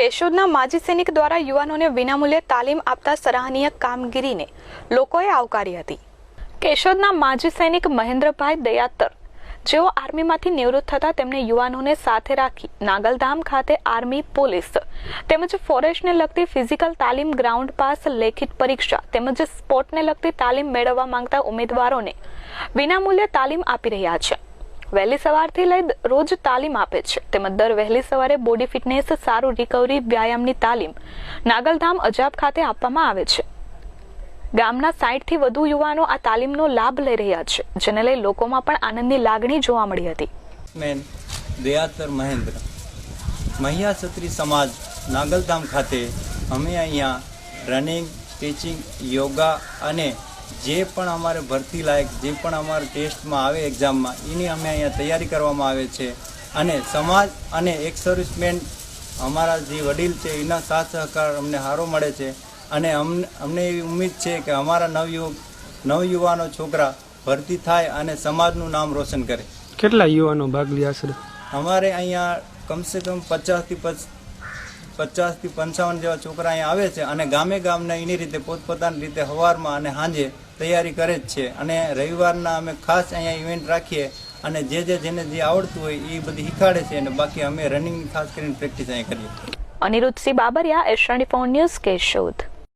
કેશોદના માજી સૈનિક દ્વારા યુવાનોને વિનામૂલ્યે તાલીમ આપતા સરાહનીય કામગીરીને લોકોએ આવકારી હતી. કેશોદના માજી સૈનિક મહેન્દ્રભાઈ દયાતર, જેઓ આર્મીમાંથી નિવૃત્ત થતા તેમને યુવાનોને સાથે રાખી નાગલધામ ખાતે આર્મી પોલીસ તેમજ ફોરેસ્ટને લગતી ફિઝિકલ તાલીમ ગ્રાઉન્ડ પાસ લેખિત પરીક્ષા તેમજ સ્પોર્ટને લગતી તાલીમ મેળવવા માંગતા ઉમેદવારોને વિનામૂલ્યે તાલીમ આપી રહ્યા છે. વહેલી સવારથી લઈ રોજ તાલીમ આપે છે. તેમજ દર વહેલી સવારે બોડી ફિટનેસ સારું રિકવરી વ્યાયામની તાલીમ નાગલધામ, અજાબ ખાતે આપવામાં આવે છે. ગામના સાઠથી વધુ યુવાનો આ તાલીમનો લાભ લઈ રહ્યા છે, જેને લઈ લોકોમાં પણ આનંદની લાગણી જોવા મળી હતી. મેન દયાતર મહેન્દ્ર. મહિયા ક્ષત્રિય સમાજ નાગલધામ ખાતે અમે અહીંયા રનિંગ ટીચિંગ યોગા અને જે પણ અમારે ભરતી લાયક જે પણ અમારે ટેસ્ટમાં આવે એક્ઝામમાં એની અમે અહીંયા તૈયારી કરવામાં આવે છે. અને સમાજ અને એક સર્વિસમેન અમારા જે વડીલ છે એના સાથ સહકાર અમને સારો મળે છે. અને અમને અમને એવી ઉમ્મીદ છે કે અમારા નવયુવક નવયુવાનો છોકરા ભરતી થાય અને સમાજનું નામ રોશન કરે. કેટલા યુવાનો ભાગ લે આશરે? અમારે અહીંયા કમસે કમ પચાસથી પચાસથી પંચાવન જેવા છોકરા અહીંયા આવે છે અને ગામે ગામને એની રીતે પોતપોતાની રીતે હવારમાં અને સાંજે તૈયારી કરે જ છે. અને રવિવારના અમે ખાસ અહીંયા ઇવેન્ટ રાખીએ અને જે જે જેને જે આવડતું હોય એ બધી શીખાડે છે અને બાકી અમે રનિંગ ખાસ કરીને પ્રેક્ટિસ અહીંયા કરીએ. અનિરુદ્ધસિંહ બાબરિયા એશિયાની ફોન ન્યૂઝ કેશોદ.